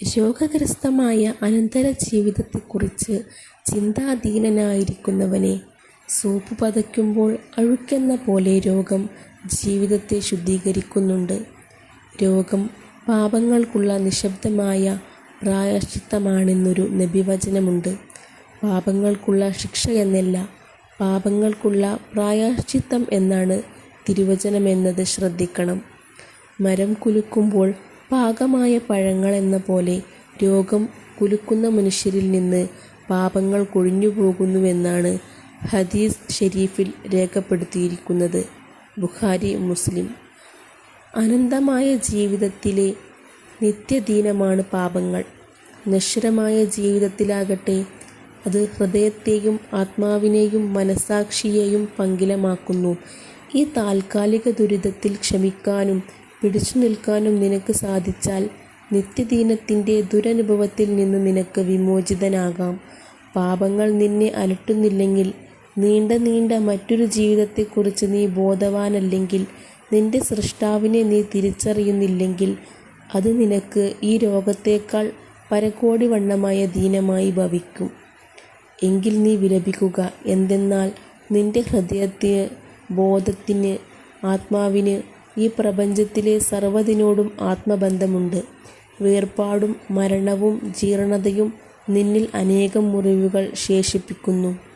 രോഗഗ്രസ്തമായ അനന്തര ജീവിതത്തെക്കുറിച്ച് ചിന്താധീനനായിരിക്കുന്നവനെ സോപ്പ് പതയ്ക്കുമ്പോൾ അഴുക്കെന്ന പോലെ രോഗം ജീവിതത്തെ ശുദ്ധീകരിക്കുന്നുണ്ട്. രോഗം പാപങ്ങൾക്കുള്ള നിശബ്ദമായ പ്രായശ്ചിത്തമാണെന്നൊരു നബിവചനമുണ്ട്. പാപങ്ങൾക്കുള്ള ശിക്ഷ എന്നല്ല പാപങ്ങൾക്കുള്ള പ്രായശ്ചിത്തം എന്നാണ് തിരുവചനമെന്നത് ശ്രദ്ധിക്കണം. മരം കുലുക്കുമ്പോൾ പാകമായ പഴങ്ങളെന്ന പോലെ രോഗം കുലുക്കുന്ന മനുഷ്യരിൽ നിന്ന് പാപങ്ങൾ കൊഴിഞ്ഞുപോകുന്നുവെന്നാണ് ഹദീസ് ഷെരീഫിൽ രേഖപ്പെടുത്തിയിരിക്കുന്നത്. Bukhari Muslim. അനന്തമായ ജീവിതത്തിലെ നിത്യദീനമാണ് പാപങ്ങൾ. നശ്വരമായ ജീവിതത്തിലാകട്ടെ അത് ഹൃദയത്തെയും ആത്മാവിനെയും മനസാക്ഷിയെയും പങ്കിലമാക്കുന്നു. ഈ താൽക്കാലിക ദുരിതത്തിൽ ക്ഷമിക്കാനും പിടിച്ചുനിൽക്കാനും നിനക്ക് സാധിച്ചാൽ നിത്യദീനത്തിന്റെ ദുരനുഭവത്തിൽ നിന്ന് നിനക്ക് വിമോചിതനാകാം. പാപങ്ങൾ നിന്നെ അലട്ടുന്നില്ലെങ്കിൽ, നീണ്ട നീണ്ട മറ്റൊരു ജീവിതത്തെക്കുറിച്ച് നീ ബോധവാനല്ലെങ്കിൽ, നിന്റെ സൃഷ്ടാവിനെ നീ തിരിച്ചറിയുന്നില്ലെങ്കിൽ അത് നിനക്ക് ഈ രോഗത്തേക്കാൾ പരക്കോടി വണ്ണമായ ദീനമായി ഭവിക്കും. എങ്കിൽ നീ വിലപിക്കുക. എന്തെന്നാൽ നിന്റെ ഹൃദയത്തിന്, ബോധത്തിന്, ആത്മാവിന് ഈ പ്രപഞ്ചത്തിലെ സർവതിനോടും ആത്മബന്ധമുണ്ട്. വേർപാടും മരണവും ജീർണതയും നിന്നിൽ അനേകം മുറിവുകൾ ശേഷിപ്പിക്കുന്നു.